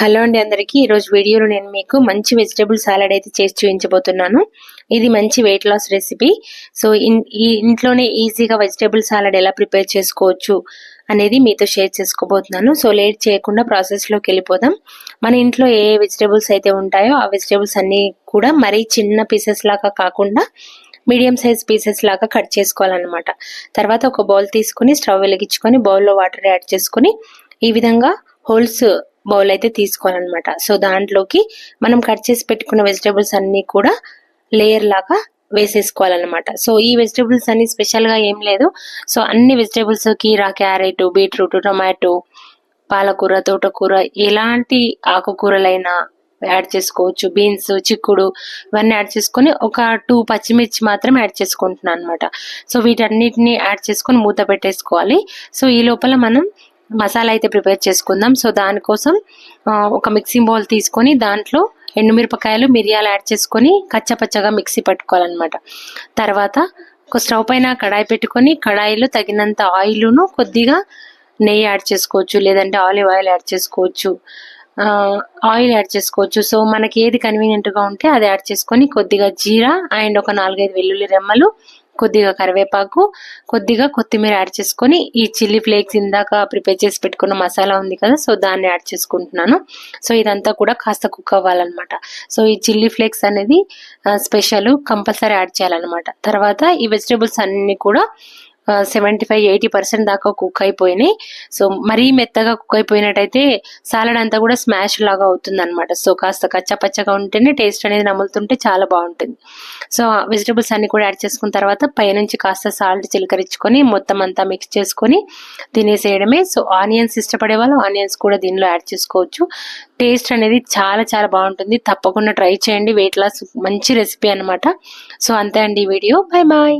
Hello అండి అందరికీ. ఈరోజు వీడియోలో నేను మీకు మంచి వెజిటబుల్ సాలడ్ అయితే చేసి చూపించబోతున్నాను. ఇది మంచి వెయిట్ లాస్ రెసిపీ సో ఈ ఇంట్లోనే ఈజీగా వెజిటేబుల్ సాలడ్ ఎలా ప్రిపేర్ చేసుకోవచ్చు అనేది మీతో షేర్ చేసుకోబోతున్నాను. సో లేట్ చేయకుండా ప్రాసెస్లోకి వెళ్ళిపోదాం. మన ఇంట్లో ఏ వెజిటేబుల్స్ అయితే ఉంటాయో ఆ వెజిటేబుల్స్ అన్నీ కూడా మరీ చిన్న పీసెస్ లాగా కాకుండా మీడియం సైజ్ పీసెస్ లాగా కట్ చేసుకోవాలన్నమాట. తర్వాత ఒక బౌల్ తీసుకుని స్టవ్ వెలిగించుకొని బౌల్లో వాటర్ యాడ్ చేసుకుని ఈ విధంగా హోల్స్ బౌల్ అయితే తీసుకోవాలన్నమాట సో దాంట్లోకి మనం కట్ చేసి పెట్టుకున్న వెజిటేబుల్స్ అన్నీ కూడా లేయర్ లాగా వేసేసుకోవాలన్నమాట. సో ఈ వెజిటేబుల్స్ అన్ని స్పెషల్గా ఏం లేదు. సో అన్ని వెజిటేబుల్స్ కీరా క్యారెట్ బీట్రూట్ టొమాటో పాలకూర తోటకూర ఎలాంటి ఆకుకూరలైనా యాడ్ చేసుకోవచ్చు. బీన్స్ చిక్కుడు ఇవన్నీ యాడ్ చేసుకొని ఒక టూ పచ్చిమిర్చి మాత్రం యాడ్ చేసుకుంటున్నాను అనమాట సో వీటన్నిటిని యాడ్ చేసుకొని మూత పెట్టేసుకోవాలి. సో ఈ లోపల మనం మసాలా అయితే ప్రిపేర్ చేసుకుందాం. సో దానికోసం ఒక మిక్సింగ్ బౌల్ తీసుకొని దాంట్లో ఎండుమిరపకాయలు మిరియాలు యాడ్ చేసుకొని కచ్చపచ్చగా మిక్సీ పట్టుకోవాలన్నమాట. తర్వాత ఒక స్టవ్ పైన కడాయి పెట్టుకొని కడాయిలో తగినంత ఆయిల్ను కొద్దిగా నెయ్యి యాడ్ చేసుకోవచ్చు లేదంటే ఆలివ్ ఆయిల్ యాడ్ చేసుకోవచ్చు ఆయిల్ యాడ్ చేసుకోవచ్చు. సో మనకి ఏది కన్వీనియంట్గా ఉంటే అది యాడ్ చేసుకొని కొద్దిగా జీరా అండ్ ఒక నాలుగైదు వెల్లుల్లి రెమ్మలు కొద్దిగా కరివేపాకు కొద్దిగా కొత్తిమీర యాడ్ చేసుకొని ఈ చిల్లీ ఫ్లేక్స్ ఇందాక ప్రిపేర్ చేసి పెట్టుకున్న మసాలా ఉంది కదా సో దాన్ని యాడ్ చేసుకుంటున్నాను. సో ఇదంతా కూడా కాస్త కుక్ అవ్వాలన్నమాట. సో ఈ చిల్లీ ఫ్లేక్స్ అనేది స్పెషల్ కంపల్సరీ యాడ్ చేయాలన్నమాట. తర్వాత ఈ వెజిటేబుల్స్ అన్ని కూడా సెవెంటీ ఫైవ్ ఎయిటీ పర్సెంట్ దాకా కుక్ అయిపోయినాయి. సో మరీ మెత్తగా కుక్ అయిపోయినట్టయితే సాలడ్ అంతా కూడా స్మాష్ లాగా అవుతుంది అనమాట సో కాస్త కచ్చపచ్చగా ఉంటేనే టేస్ట్ అనేది నములుతుంటే చాలా బాగుంటుంది. సో వెజిటబుల్స్ అన్ని కూడా యాడ్ చేసుకున్న తర్వాత పైనుంచి కాస్త సాల్ట్ చిలకరించుకొని మొత్తం అంతా మిక్స్ చేసుకొని తినేసేయడమే. సో ఆనియన్స్ ఇష్టపడే వాళ్ళు ఆనియన్స్ కూడా దీనిలో యాడ్ చేసుకోవచ్చు. టేస్ట్ అనేది చాలా చాలా బాగుంటుంది. తప్పకుండా ట్రై చేయండి. వెయిట్ లాస్ మంచి రెసిపీ అనమాట సో అంతే అండి ఈ వీడియో. Bye bye